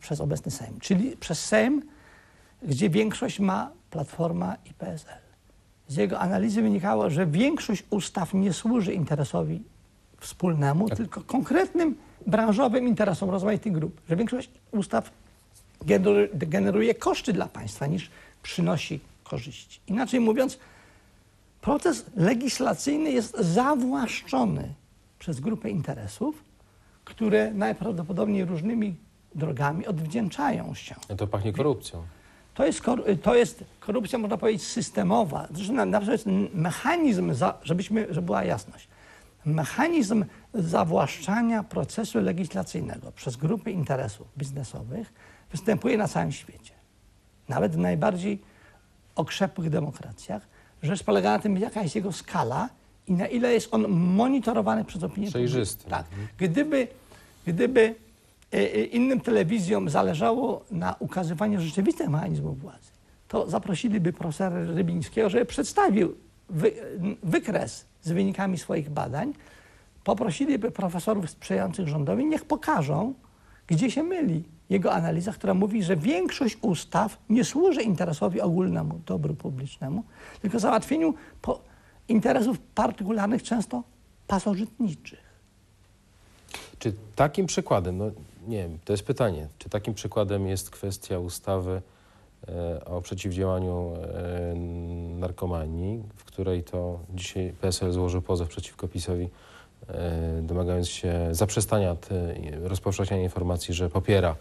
przez obecny Sejm, czyli przez Sejm, gdzie większość ma Platforma i PSL. Z jego analizy wynikało, że większość ustaw nie służy interesowi wspólnemu, Tak. tylko konkretnym branżowym interesom rozmaitych grup. Że większość ustaw gener- generuje koszty dla państwa niż przynosi korzyści. Inaczej mówiąc, proces legislacyjny jest zawłaszczony przez grupę interesów, które najprawdopodobniej różnymi drogami odwdzięczają się. No to pachnie korupcją. To jest, kor- to jest korupcja, można powiedzieć, systemowa. Zresztą na- jest mechanizm, za, żebyśmy, żeby była jasność, mechanizm zawłaszczania procesu legislacyjnego przez grupy interesów biznesowych występuje na całym świecie. Nawet w najbardziej okrzepłych demokracjach. Rzecz polega na tym, jaka jest jego skala i na ile jest on monitorowany przez opinię Przejrzysty. publiczną. Tak. Gdyby, gdyby innym telewizjom zależało na ukazywaniu rzeczywistych mechanizmów władzy, to zaprosiliby profesora Rybińskiego, żeby przedstawił wy, wykres z wynikami swoich badań, poprosiliby profesorów sprzyjających rządowi, niech pokażą, gdzie się myli jego analiza, która mówi, że większość ustaw nie służy interesowi ogólnemu, dobru publicznemu, tylko załatwieniu interesów partykularnych, często pasożytniczych. Czy takim przykładem, no nie to jest pytanie, czy takim przykładem jest kwestia ustawy e, o przeciwdziałaniu e, narkomanii, w której to dzisiaj PSL złożył pozew przeciwko PiSowi, e, domagając się zaprzestania rozpowszechniania informacji, że popiera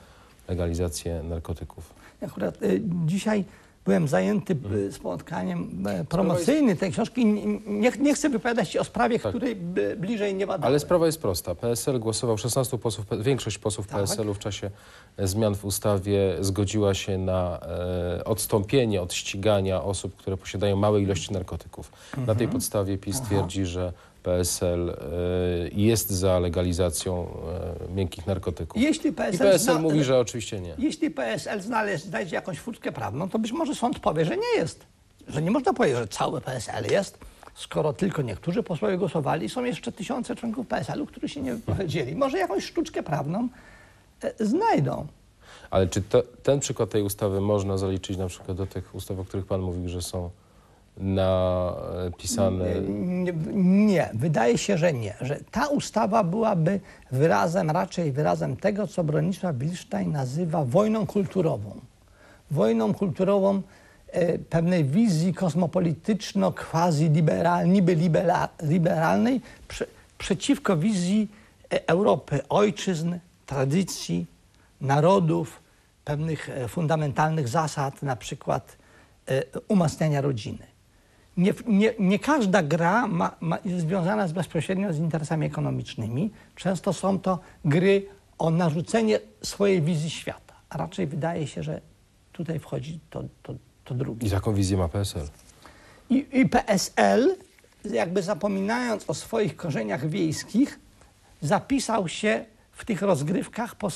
legalizację narkotyków. Akurat dzisiaj byłem zajęty y, spotkaniem y, promocyjnym tej książki. Nie, nie, chcę wypowiadać się o sprawie, Tak. której bliżej nie badałem. Ale sprawa jest prosta. PSL głosował, 16 posłów, większość posłów Tak. PSL-u w czasie e, zmian w ustawie zgodziła się na e, odstąpienie od ścigania osób, które posiadają małe ilości narkotyków. Na Mhm. tej podstawie PiS twierdzi, że PSL e, jest za legalizacją e, miękkich narkotyków. Jeśli I PSL, PSL zna, mówi, że oczywiście nie. jeśli PSL znaleźć, znajdzie jakąś furtkę prawną, to być może sąd powie, że nie jest. Że nie można powiedzieć, że cały PSL jest, skoro tylko niektórzy posłowie głosowali są jeszcze tysiące członków PSL-u, którzy się nie wypowiedzieli. Może jakąś sztuczkę prawną e, znajdą. Ale czy to, ten przykład tej ustawy można zaliczyć na przykład do tych ustaw, o których Pan mówił, że są napisane... Nie, nie, wydaje się, że nie. Że ta ustawa byłaby wyrazem, raczej wyrazem tego, co Bronisław Bilstein nazywa wojną kulturową. Wojną kulturową e, pewnej wizji kosmopolityczno-quasi-liberal, niby libera- liberalnej prze, przeciwko wizji e, Europy, ojczyzn, tradycji, narodów, pewnych e, fundamentalnych zasad, na przykład e, umacniania rodziny. Nie, nie, nie każda gra ma, ma, jest związana z bezpośrednio z interesami ekonomicznymi. Często są to gry o narzucenie swojej wizji świata. A raczej wydaje się, że tutaj wchodzi to, to, to drugie. I taką wizję ma PSL. I, I PSL, jakby zapominając o swoich korzeniach wiejskich, zapisał się w tych rozgrywkach po,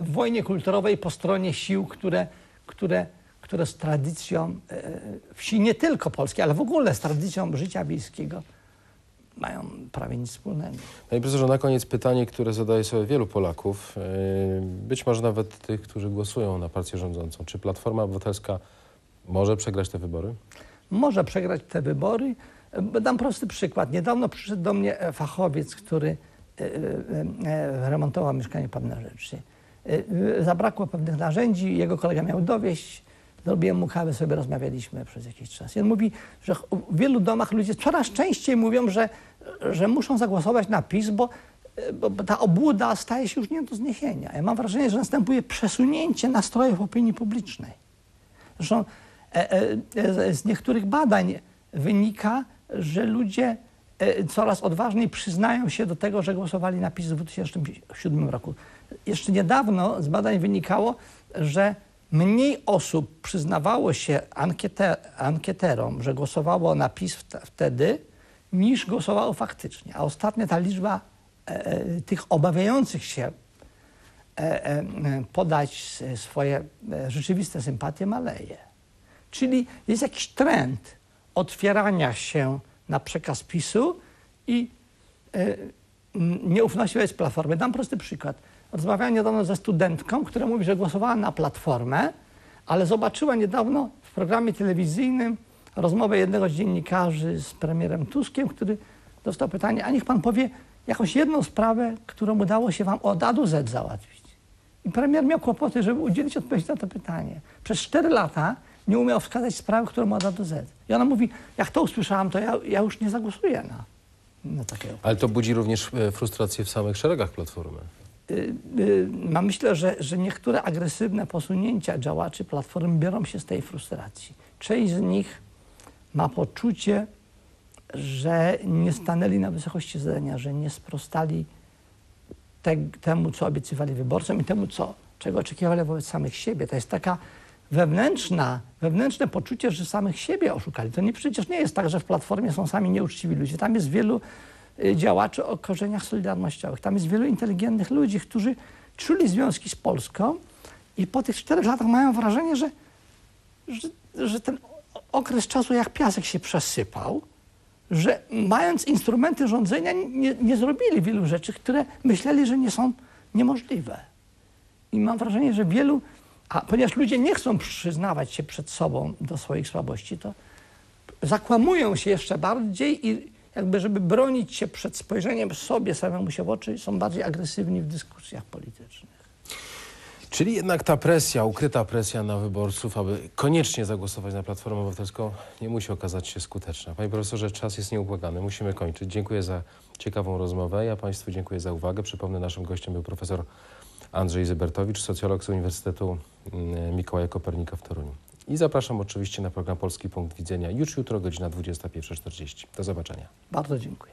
w wojnie kulturowej po stronie sił, które, które, które z tradycją e, wsi, nie tylko polskiej, ale w ogóle z tradycją życia wiejskiego mają prawie nic wspólnego. Panie profesorze, na koniec pytanie, które zadaje sobie wielu Polaków, yy, być może nawet tych, którzy głosują na partię rządzącą. Czy Platforma Obywatelska może przegrać te wybory? może przegrać te wybory. E, Dam prosty przykład. Niedawno przyszedł do mnie e, fachowiec, który e, e, e, remontował mieszkanie Pewne Rzeczy. E, e, Zabrakło pewnych narzędzi, jego kolega miał dowieść. Zrobiłem mu kawę, sobie rozmawialiśmy przez jakiś czas. I on mówi, że w wielu domach ludzie coraz częściej mówią, że, że muszą zagłosować na PiS, bo, bo bo ta obłuda staje się już nie do zniesienia. Ja mam wrażenie, że następuje przesunięcie nastrojów opinii publicznej. Zresztą e, e, e, z niektórych badań wynika, że ludzie e, coraz odważniej przyznają się do tego, że głosowali na PiS w 2007 roku. Jeszcze niedawno z badań wynikało, że mniej osób przyznawało się ankiete, ankieterom, że głosowało na PiS wte- wtedy, niż głosowało faktycznie. A ostatnio ta liczba e, e, tych obawiających się e, e, podać swoje e, rzeczywiste sympatie maleje. Czyli jest jakiś trend otwierania się na przekaz PiSu i e, nieufności wobec Platformy. Dam prosty przykład. Rozmawiałem niedawno ze studentką, która mówi, że głosowała na Platformę, ale zobaczyła niedawno w programie telewizyjnym rozmowę jednego z dziennikarzy z premierem Tuskiem, który dostał pytanie, a niech pan powie jakąś jedną sprawę, którą udało się wam od A do Z załatwić. I premier miał kłopoty, żeby udzielić odpowiedzi na to pytanie. Przez 4 lata nie umiał wskazać sprawy, którą od A do Z. I ona mówi, jak to usłyszałam, to ja, ja już nie zagłosuję na, na takiego. Ale to budzi również e, frustrację w samych szeregach Platformy. Y, y, no myślę, że, że niektóre agresywne posunięcia działaczy Platformy biorą się z tej frustracji. Część z nich ma poczucie, że nie stanęli na wysokości zadania, że nie sprostali te, temu, co obiecywali wyborcom i temu, co, czego oczekiwali wobec samych siebie. To jest taka wewnętrzna, wewnętrzne poczucie, że samych siebie oszukali. To nie, przecież nie jest tak, że w Platformie są sami nieuczciwi ludzie. Tam jest wielu działaczy o korzeniach solidarnościowych. Tam jest wielu inteligentnych ludzi, którzy czuli związki z Polską i po tych czterech latach mają wrażenie, że, że, że ten okres czasu jak piasek się przesypał, że mając instrumenty rządzenia nie, nie zrobili wielu rzeczy, które myśleli, że nie są niemożliwe. I mam wrażenie, że wielu, a ponieważ ludzie nie chcą przyznawać się przed sobą do swoich słabości, to zakłamują się jeszcze bardziej i jakby, żeby bronić się przed spojrzeniem sobie samemu się w oczy, są bardziej agresywni w dyskusjach politycznych. Czyli jednak ta presja, ukryta presja na wyborców, aby koniecznie zagłosować na Platformę Obywatelską, nie musi okazać się skuteczna. Panie profesorze, czas jest nieubłagany, musimy kończyć. Dziękuję za ciekawą rozmowę. Ja Państwu dziękuję za uwagę. Przypomnę, naszym gościem był profesor Andrzej Zybertowicz, socjolog z Uniwersytetu mm, Mikołaja Kopernika w Toruniu. I zapraszam oczywiście na program Polski Punkt Widzenia już jutro, godzina 21.40. Do zobaczenia. Bardzo dziękuję.